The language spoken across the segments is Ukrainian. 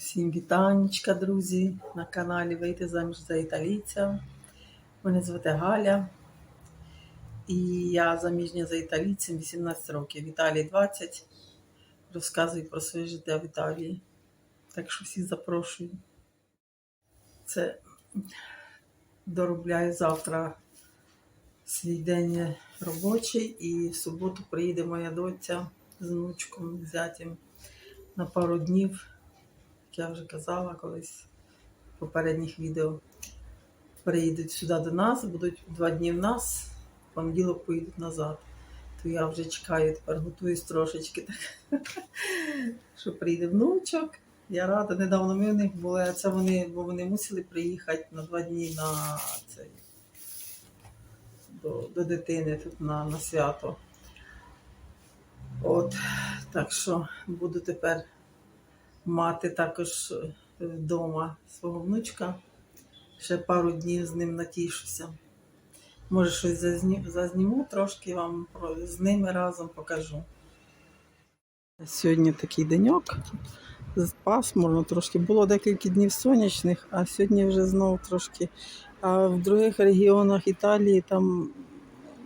Всім вітанечка, друзі, на каналі Вийти заміж за італійця. Мене звати Галя. І я заміжня за італійцем 18 років. В Італії 20. Розказую про своє життя в Італії. Так що всіх запрошую. Це доробляю завтра свій день робочий і в суботу приїде моя доця з внучком, зятем на пару днів я вже казала колись в попередніх відео, приїдуть сюди до нас, будуть два дні в нас, в понеділок поїдуть назад. То я вже чекаю, тепер готуюсь трошечки, так, що прийде внучок. Я рада, недавно ми в них були, а це вони, бо вони мусили приїхати на два дні на цей, до, до дитини тут на, на свято. От, так що буду тепер мати також е, вдома свого внучка. Ще пару днів з ним натішуся. Може, щось зазні- зазніму трошки вам з ними разом покажу. Сьогодні такий деньок. Пасмурно трошки. Було декілька днів сонячних, а сьогодні вже знову трошки. А в других регіонах Італії там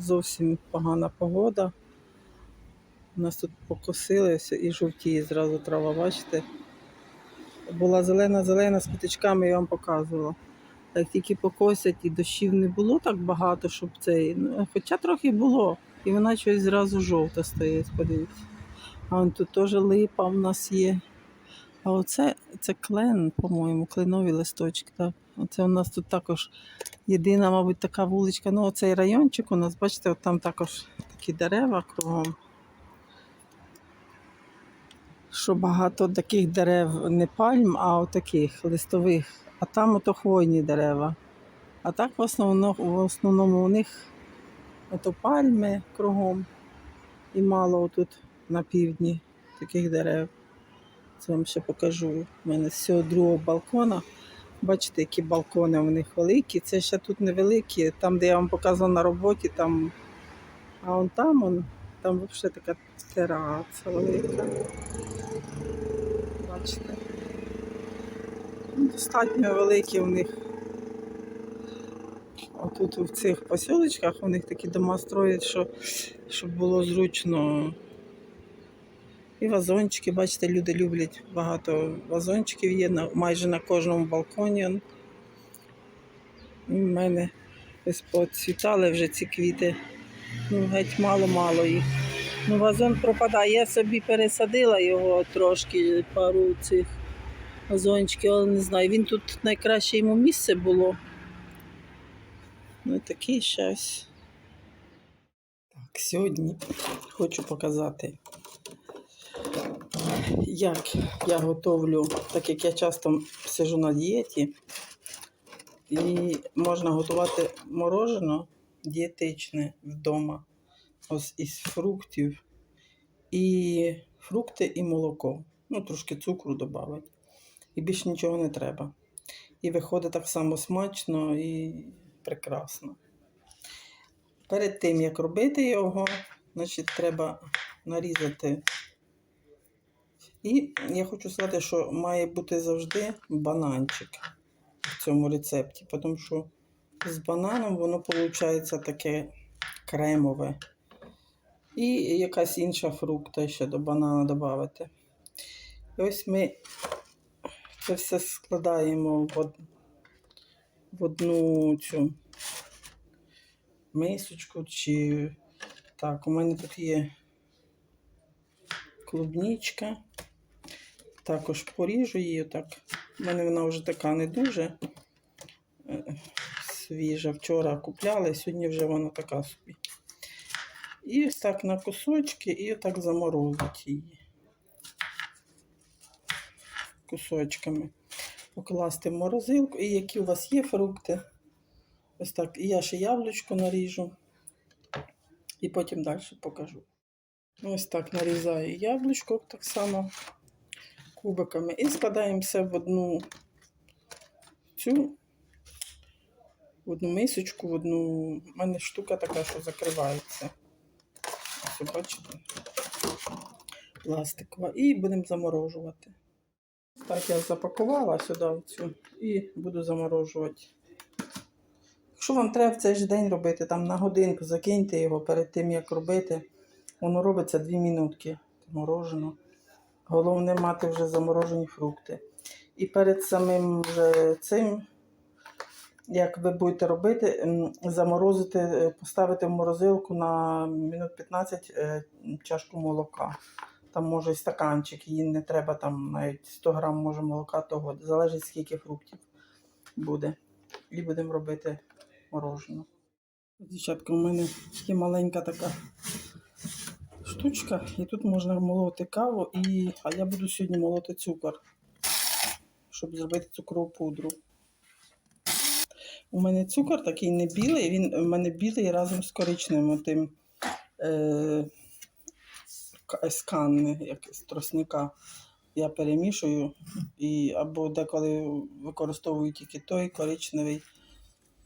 зовсім погана погода. У нас тут покосили все і жовтіє зразу трава, бачите? Була зелена-зелена з квіточками, я вам показувала. Як тільки покосять і дощів не було так багато, щоб цей. ну, Хоча трохи було, і вона щось зразу жовта стає, подивіться. А тут теж липа в нас є. А оце це клен, по-моєму, кленові листочки. Так. Оце у нас тут також єдина, мабуть, така вуличка. Ну, оцей райончик у нас, бачите, от там також такі дерева кругом. Що багато таких дерев не пальм, а отаких листових. А там ото хвойні дерева. А так в основному, в основному у них ото пальми кругом. І мало тут на півдні таких дерев. Це вам ще покажу. У мене з цього другого балкона. Бачите, які балкони у них великі. Це ще тут невеликі. Там, де я вам показувала на роботі, там. А вон там, он, там взагалі така тераса велика. Бачите. Ну, Достатньо великі у них. Отут в цих поселочках у них такі дома строять, що, щоб було зручно. І вазончики, бачите, люди люблять багато вазончиків є на, майже на кожному балконі. в мене ось поцвітали вже ці квіти. Ну, геть мало-мало їх. Ну, вазон пропадає. Я собі пересадила його трошки, пару цих вазончиків, але не знаю. Він тут найкраще йому місце було. Ну, такий щось. Так, сьогодні хочу показати, як я готовлю, так як я часто сижу на дієті, і можна готувати морожено дієтичне вдома. Ось із фруктів. І фрукти і молоко. Ну, трошки цукру додати. І більше нічого не треба. І виходить так само смачно і прекрасно. Перед тим, як робити його, значить, треба нарізати. І я хочу сказати, що має бути завжди бананчик в цьому рецепті, тому що з бананом воно виходить таке кремове. І якась інша фрукта ще до банана додати. І ось ми це все складаємо в, од... в одну цю мисочку. Чи... Так, у мене тут є клубнічка. Також поріжу її так. У мене вона вже така не дуже е, свіжа. Вчора купляла, сьогодні вже вона така собі. І так на кусочки, і так заморозити її кусочками. Покласти в морозилку. І які у вас є фрукти. Ось так. І я ще яблучко наріжу. І потім далі покажу. Ось так нарізаю яблучко так само кубиками. І складаємо все в одну цю, в одну мисочку, в одну. У мене штука така, що закривається. Ось, бачите, пластикова. І будемо заморожувати. Так, я запакувала сюди цю і буду заморожувати. Якщо вам треба в цей же день робити, там на годинку закиньте його перед тим, як робити. Воно робиться 2 минутки морожено. Головне мати вже заморожені фрукти. І перед самим вже цим, як ви будете робити, заморозити, е, поставити в морозилку на минут 15 е, чашку молока. Там може і стаканчик, її не треба там навіть 100 грам може молока, того залежить скільки фруктів буде. І будемо робити мороженое. Дівчатка, у мене є маленька така штучка, і тут можна молоти каву, і... а я буду сьогодні молоти цукор, щоб зробити цукрову пудру. У мене цукор такий не білий, він у мене білий разом з коричневим тим е, з як з тросника. Я перемішую і або деколи використовую тільки той коричневий.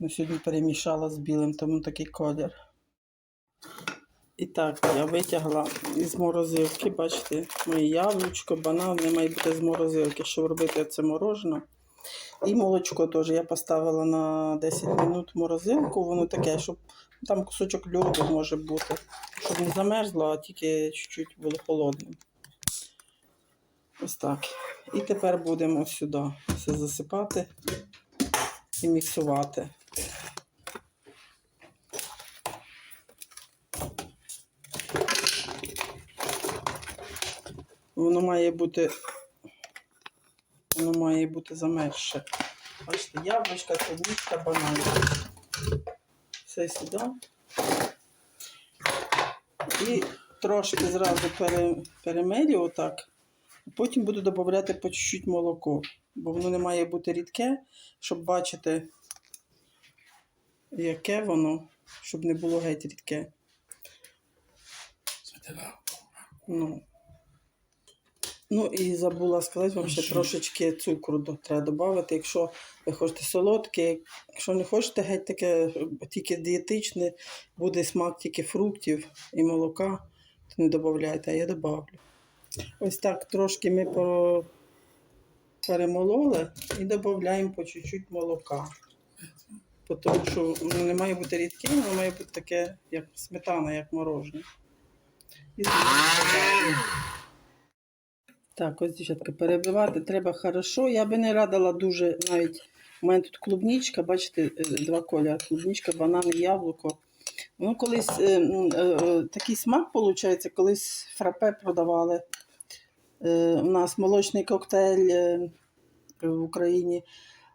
Ну, сьогодні перемішала з білим, тому такий колір. І так, я витягла із морозилки, бачите, моє яблучко, банан, вони мають бути з морозилки, щоб робити це морожено. І молочко теж я поставила на 10 минут морозилку, воно таке, щоб там кусочок льоду може бути, щоб не замерзло, а тільки чуть-чуть було холодним. Ось так. І тепер будемо сюди все засипати і міксувати. Воно має бути. Воно має бути замерзше. Бачите, яблучка, клубничка, банан. Все сюди. І трошки зразу пере, перемелю отак. Потім буду додавати по чуть-чуть молоко, бо воно не має бути рідке, щоб бачити, яке воно, щоб не було геть рідке. Ну, ну і забула сказати вам, ще трошечки цукру до- треба додати. Якщо ви хочете солодке, якщо не хочете геть таке, тільки дієтичне, буде смак тільки фруктів і молока, то не додавайте, а я додавлю. Ось так трошки ми перемололи і додаємо по чуть-чуть молока. Тому що воно не має бути рідким, воно має бути таке, як сметана, як морожене. І. Так, ось дівчатка, перебивати треба хорошо. Я би не радила дуже навіть. У мене тут клубничка, бачите, е, два кольори. Клубничка, банан і яблуко. Ну, колись е, е, е, такий смак, виходить, колись фрапе продавали. Е, у нас молочний коктейль е, в Україні,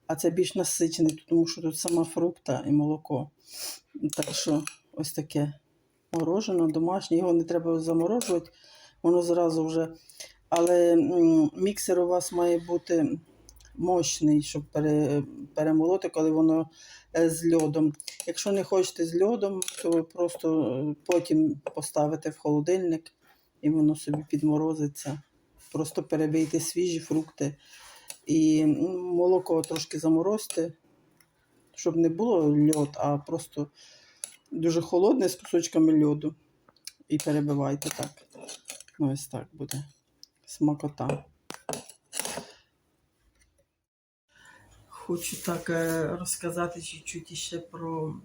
а це більш насичений, тому що тут сама фрукта і молоко. Так що ось таке морожено, домашнє, його не треба заморожувати, воно зразу вже. Але міксер у вас має бути мощний, щоб пере, перемолоти, коли воно е, з льодом. Якщо не хочете з льодом, то ви просто е, потім поставите в холодильник і воно собі підморозиться. Просто перебийте свіжі фрукти і молоко трошки заморозьте, щоб не було льод, а просто дуже холодне з кусочками льоду. І перебивайте так. Ну, ось так буде смакота. Хочу так е, розказати чуть-чуть ще про,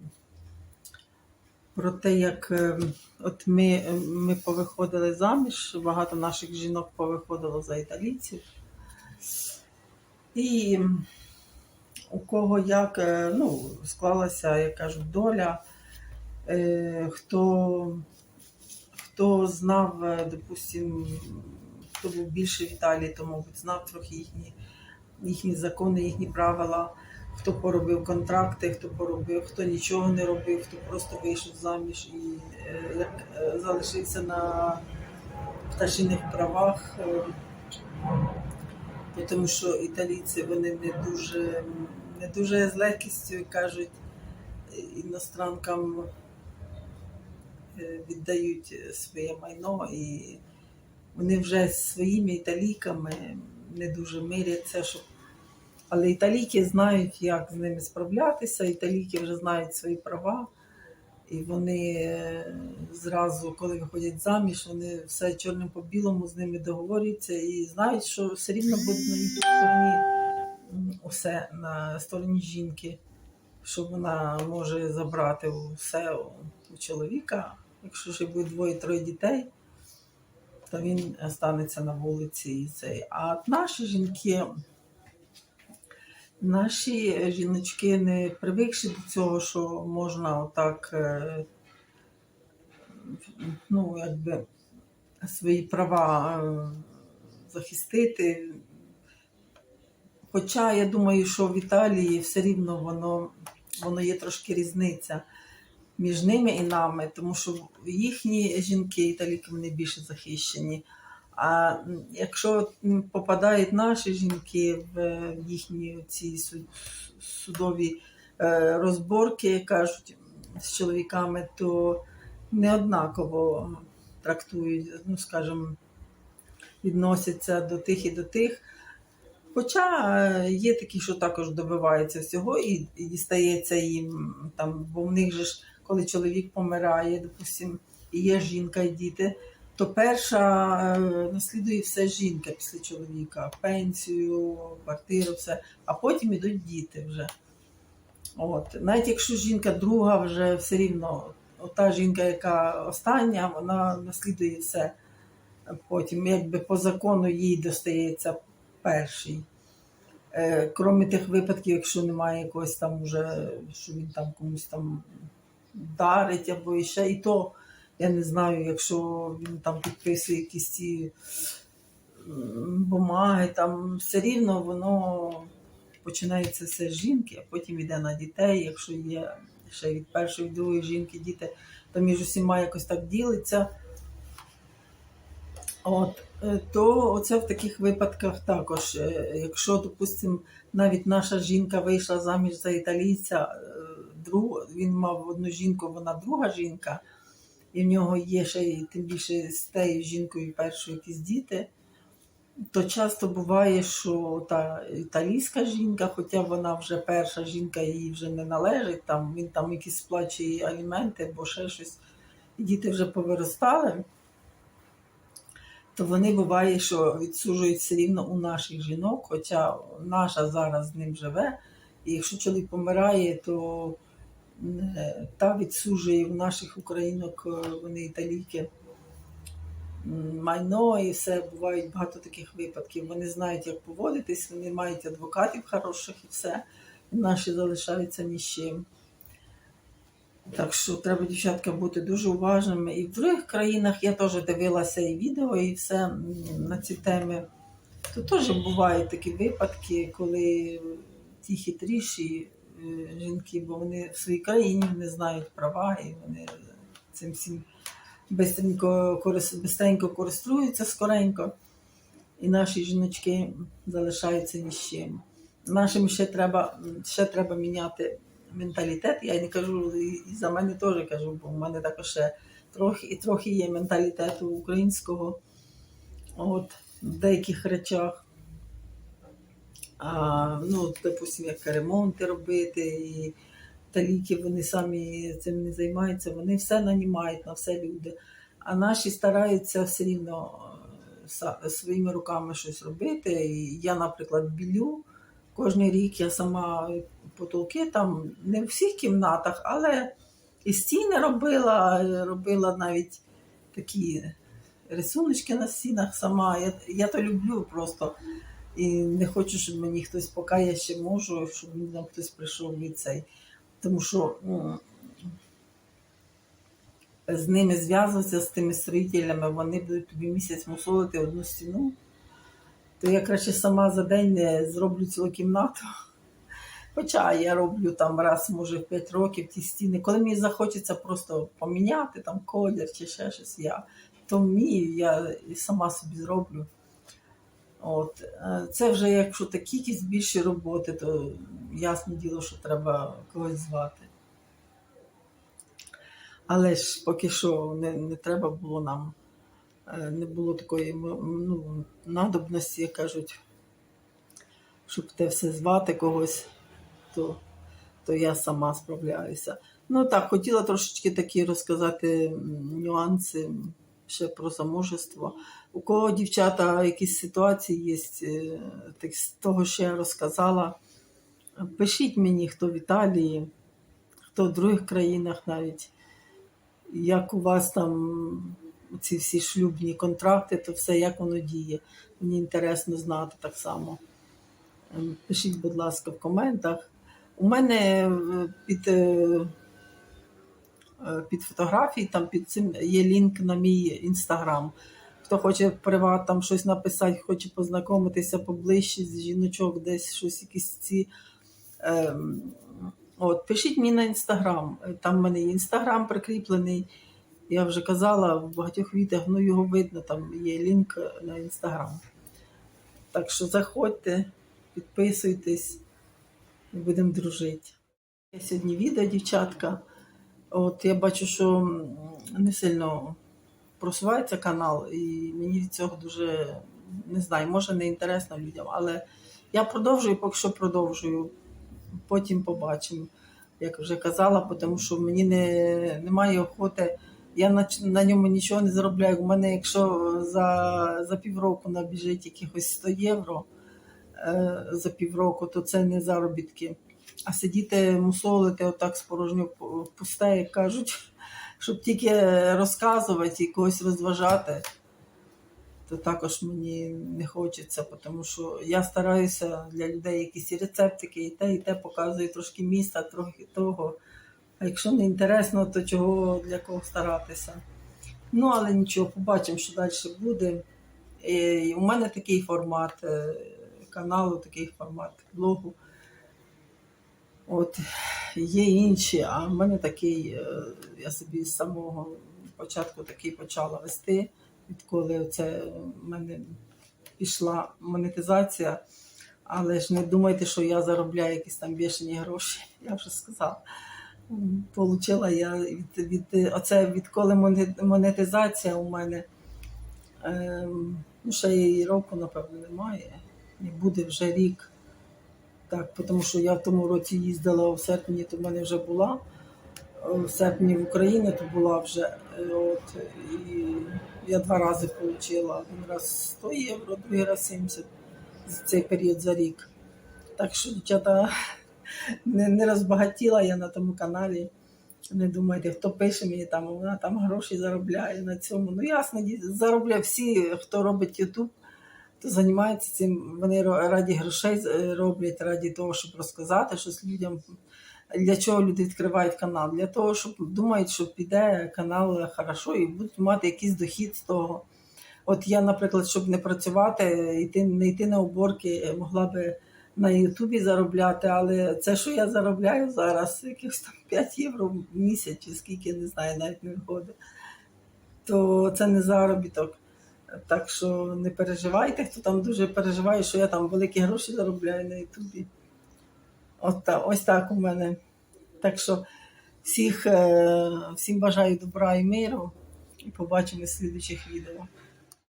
про те, як е, от ми, е, ми повиходили заміж, багато наших жінок повиходило за італійців. І у кого як ну, склалася, як кажуть, доля, хто, хто знав, е, допустим, хто був більше в Італії, то, мабуть, знав трохи їхні, їхні закони, їхні правила, хто поробив контракти, хто поробив, хто нічого не робив, хто просто вийшов заміж і е, е, залишився на пташиних правах. е, тому що італійці вони не дуже, не дуже з легкістю кажуть іностранкам е, віддають своє майно, і вони вже своїми італійками не дуже миряться, щоб. Але італійки знають, як з ними справлятися, італійки вже знають свої права І вони е, зразу, коли виходять заміж, вони все чорним по білому з ними договорюються і знають, що все рівно буде на їх стороні усе на стороні жінки, що вона може забрати все у у чоловіка. Якщо ще буде двоє-троє дітей, то він станеться на вулиці і цей. А наші жінки. Наші жіночки не привикші до цього, що можна отак е, ну, якби свої права е, захистити. Хоча я думаю, що в Італії все рівно воно, воно є трошки різниця між ними і нами, тому що їхні жінки, італійки, вони більше захищені. А якщо попадають наші жінки в їхні ці судові е, розборки, кажуть, з чоловіками, то неоднаково трактують, ну скажімо, відносяться до тих і до тих. Хоча е, є такі, що також добиваються всього і дістається їм там, бо в них же ж, коли чоловік помирає, допустим, і є жінка і діти, то перша е, наслідує все жінка після чоловіка, пенсію, квартиру, все, а потім ідуть діти вже. От. Навіть якщо жінка друга вже все рівно, та жінка, яка остання, вона наслідує все. Потім, якби по закону їй достається перший. Е, Крім тих випадків, якщо немає якогось там уже, що він там комусь там дарить або ще, і то я не знаю, якщо він там підписує якісь ці бумаги, там все рівно воно починається все з жінки, а потім йде на дітей. Якщо є ще від першої, від другої жінки діти, то між усіма якось так ділиться. От, е, то оце в таких випадках також, е, якщо, допустимо, навіть наша жінка вийшла заміж за італійця, е, друг, він мав одну жінку, вона друга жінка, і в нього є ще тим більше з тією жінкою першою якісь діти, то часто буває, що та італійська жінка, хоча вона вже перша жінка, їй вже не належить, там він там якісь сплачує аліменти або ще щось, і діти вже повиростали то вони буває, що відсуджують все рівно у наших жінок, хоча наша зараз з ним живе. І якщо чоловік помирає, то та відсуджує в наших українок, е, вони італійки, майно і все. Бувають багато таких випадків. Вони знають, як поводитись, вони мають адвокатів хороших і все. Наші залишаються ні з чим. Так що треба, дівчатка, бути дуже уважними. І в других країнах я теж дивилася і відео, і все на ці теми. То теж бувають такі випадки, коли ті хитріші жінки, бо вони в своїй країні не знають права, і вони цим всім бистренько, корис- користуються скоренько. І наші жіночки залишаються ні з чим. Нашим ще треба, ще треба міняти менталітет. Я не кажу і за мене теж кажу, бо в мене також ще трохи і трохи є менталітету українського от, в деяких речах. Ну, допустим, як ремонти робити, і таліки вони самі цим не займаються, вони все нанімають на все люди. А наші стараються все рівно е, своїми руками щось робити. І я, наприклад, білю. Кожен рік я сама потолки там не в всіх кімнатах, але і стіни робила, е, робила навіть такі рисуночки на стінах сама. Я, я то люблю просто. І не хочу, щоб мені хтось, поки я ще можу, щоб мені там хтось прийшов від цей. Тому що ну, з ними зв'язуватися, з тими строїтелями, вони будуть тобі місяць мусолити одну стіну то я краще сама за день не зроблю цілу кімнату. Хоча я роблю там раз, може, в 5 років ті стіни. Коли мені захочеться просто поміняти там колір чи ще щось, я то вмію, я сама собі зроблю. От. е, Це вже якщо такі якісь більші роботи, то ясне діло, що треба когось звати. Але ж поки що не, не треба було нам е, не було такої ну, надобності, як кажуть, щоб те все звати когось, то, то я сама справляюся. Ну так, хотіла трошечки такі розказати нюанси ще про замужество. У кого дівчата якісь ситуації є, е, так з того, що я розказала. Пишіть мені, хто в Італії, хто в других країнах навіть, як у вас там ці всі шлюбні контракти, то все як воно діє. Мені інтересно знати так само. Ем, Пишіть, будь ласка, в коментах. У мене е, під, е, під фотографії, там під цим є лінк на мій інстаграм. Хто хоче приват там щось написати, хоче познайомитися поближче з жіночок, десь щось якісь ці. Ем, от, пишіть мені на інстаграм. Там в мене є інстаграм прикріплений. Я вже казала в багатьох відео, ну його видно, там є лінк на інстаграм. Так що заходьте, підписуйтесь і будемо дружити. Я сьогодні відео, дівчатка. От я бачу, що не сильно просувається канал, і мені від цього дуже не знаю, може не інтересно людям, але я продовжую, поки що продовжую. Потім побачимо, як вже казала, тому що мені не, немає охоти. Я на, на ньому нічого не заробляю. У мене, якщо за, за півроку набіжить якихось 100 євро е, за півроку, то це не заробітки. А сидіти мусолити отак з порожньо пусте, як кажуть, щоб тільки розказувати і когось розважати, то також мені не хочеться, тому що я стараюся для людей якісь рецептики, і те, і те показую трошки міста, трохи того. А якщо не інтересно, то чого для кого старатися. Ну, але нічого, побачимо, що далі буде. І у мене такий формат е, каналу, такий формат блогу. От є інші, а в мене такий, е, я собі з самого початку такий почала вести, відколи це в мене пішла монетизація. Але ж не думайте, що я заробляю якісь там бішені гроші, я вже сказала. Получила я від, від оце відколи монетизація у мене. Ем, ну, ще і року, напевно, немає. І буде вже рік. Так, тому що я в тому році їздила в серпні, то в мене вже була. Е, В серпні в Україні то була вже. е, От, і я два рази отримала. Один раз 100 євро, другий раз 70 за цей період за рік. Так що, дівчата, не, не розбагатіла я на тому каналі. Не думайте, хто пише мені там, вона там гроші заробляє на цьому. Ну ясно, заробляє всі, хто робить Ютуб, то займається цим. Вони раді грошей е, роблять, раді того, щоб розказати щось людям. Для чого люди відкривають канал? Для того, щоб думають, що піде канал хорошо і будуть мати якийсь дохід з того. От я, наприклад, щоб не працювати, йти, не йти на уборки, могла би на Ютубі заробляти, але це, що я заробляю зараз, якихось там 5 євро в місяць, чи скільки, не знаю, навіть не виходить, то це не заробіток. Так що не переживайте, хто там дуже переживає, що я там великі гроші заробляю на Ютубі. От та, ось так у мене. Так що всіх, е, всім бажаю добра і миру і побачимось в слідучих відео.